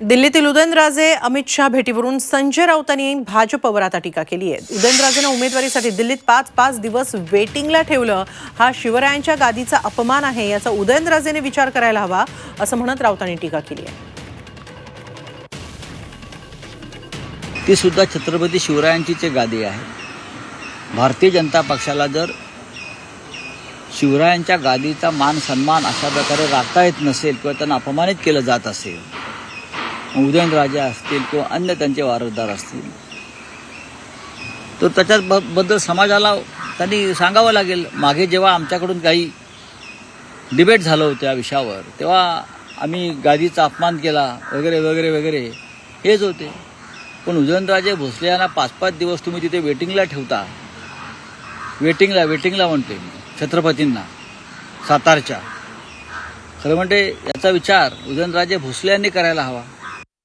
दिल्लीतील उदयनराजे अमित शहा भेटीवरून संजय राऊतांनी भाजपवर आता टीका केली आहे. उदयनराजेनं उमेदवारीसाठी दिल्लीत पाच पाच दिवस वेटिंगला ठेवलं. हा शिवरायांच्या गादीचा अपमान आहे याचा उदयनराजेने विचार करायला हवा असं म्हणत राऊतांनी टीका केली आहे. ती सुद्धा छत्रपती शिवरायांचीच गादी आहे. भारतीय जनता पक्षाला जर शिवरायांच्या गादीचा मान सन्मान अशा प्रकारे राखता येत नसेल किंवा त्यांना अपमानित केलं जात असेल उदयनराजे असतील किंवा अन्य त्यांचे वारसदार असतील. तर त्याच्यात ब बद्दल समाजाला त्यांनी सांगावं लागेल. मागे जेव्हा आमच्याकडून काही डिबेट झालं होतं या विषयावर तेव्हा आम्ही गादीचा अपमान केला वगैरे वगैरे वगैरे हेच होते. पण उदयनराजे भोसले यांना पाच पाच दिवस तुम्ही तिथे वेटिंगला ठेवता. वेटिंगला वेटिंगला म्हणते मी छत्रपतींना सातारच्या. खरं म्हणजे याचा विचार उदयनराजे भोसले यांनी करायला हवा.